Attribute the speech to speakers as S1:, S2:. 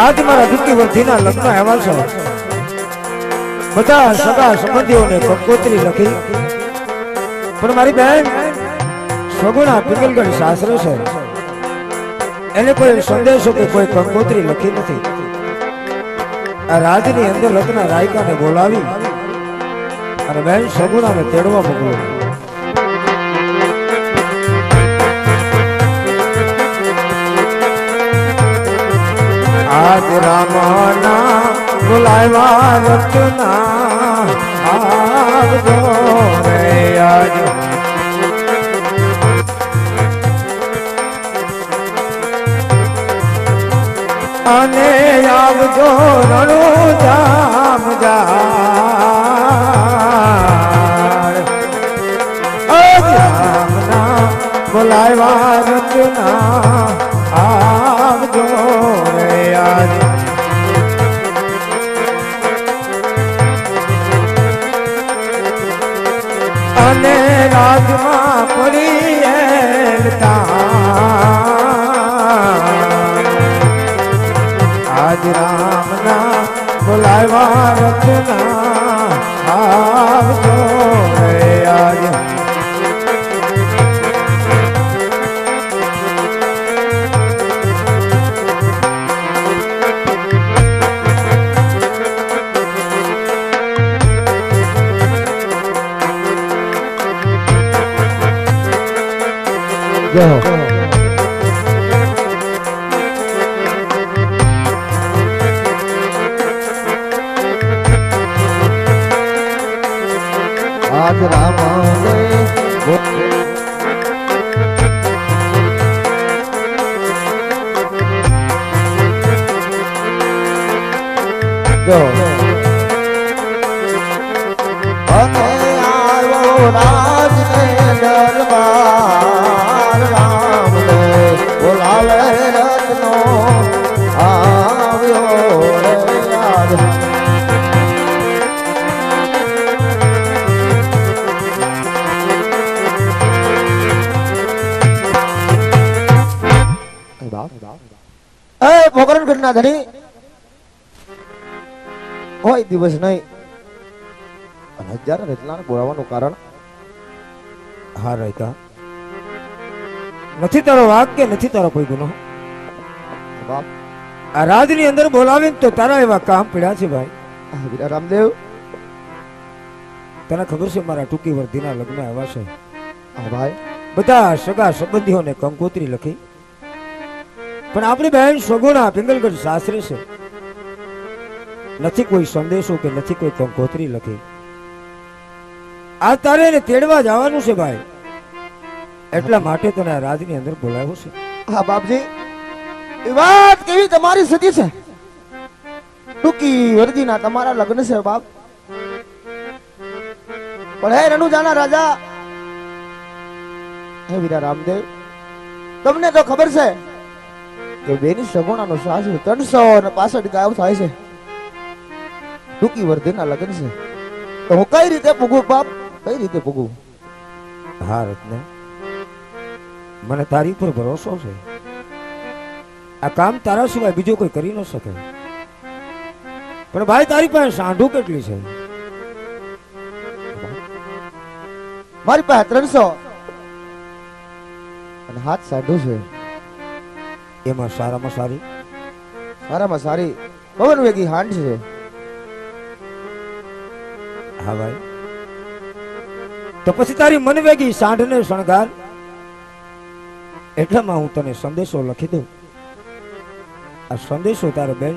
S1: આજ મારા દુઃખી વર્ધીના લગ્ન આવ્યા છે. બધા સગા સંબંધીઓને કંકોત્રી લખી. પણ મારી બહેન સગુણા પિંગલગઢ સાસરે છે. એને કોઈ સંદેશો કે કોઈ કંકોત્રી લખી નથી. આ રાજની અંદર લગ્ન રાયકાને બોલાવી અને બહેન સગુણાને તેડવા મોકલો આજ રામના બોલાવ્યા રચના આવજો રે આજ. અને આવજો રણુ જામ જા બોલાવ્યા રચના રાજમાં પડી આજ રામના બોલાવા રચના આવજો જય હો
S2: આજ રામને
S1: જો
S2: અને આવ્યો રાજને ઘટના ધણી? કોઈ દિવસ નહીં. અને હજાર રચનાને બોલાવવાનું કારણ?
S1: હા રહેતા નથી તારો વાક કે નથી તારો કોઈ ગુનો?
S2: બાપ.
S1: આ રાજની અંદર બોલાવીને તો તારા એવા કામ પડ્યા છે ભાઈ.
S2: વીરા રામદેવ.
S1: તને ખબર છે મારા ટૂંકી વર્ધીના લગ્ન આવ્યા છે?
S2: હા ભાઈ.
S1: બધા સગા સંબંધીઓને કંકોત્રી લખી પણ આપણી બહેન સગુણા પિંગલગઢ સાસરે છે. નથી કોઈ સંદેશો કે નથી કોઈ કંકોત્રી લખી. આ તારે એને તેડવા જવાનું છે ભાઈ. એટલા માટે તને રાજની અંદર બોલાવ્યો છે.
S2: હા બાપજી. એ વાત કેવી તમારી સતી છે? ટૂંકી વર્દીના તમારા લગ્ન છે બાપ. પણ હે રણુજાના રાજા. હે વીરા રામદેવ. તમને તો ખબર છે કે બેની સગુણાનો શ્વાસ ત્રણસો ને પાસઠ ગાયો થાય છે. ટૂંકી વર્દીના લગ્ન છે. તો હું કઈ રીતે પૂગું બાપ? કઈ રીતે પૂગું
S1: હા રત્ન. મને તારી ઉપર ભરોસો છે. આ કામ તારા સિવાય બીજું કોઈ કરી ન શકે. પણ ભાઈ તારી પાસે સાંઢું કેટલી છે?
S2: મારી પાસે ત્રણસો. અને હાથ સાંઢું છે.
S1: એમાં સારામાં સારી.
S2: સારામાં સારી. પવન વેગી હાંડ છે.
S1: હા ભાઈ. તો પછી તારી મનવેગી સાંઢને શણગાર. એટલામાં હું તને સંદેશો લખી દઉં. આ સંદેશો તારે બેન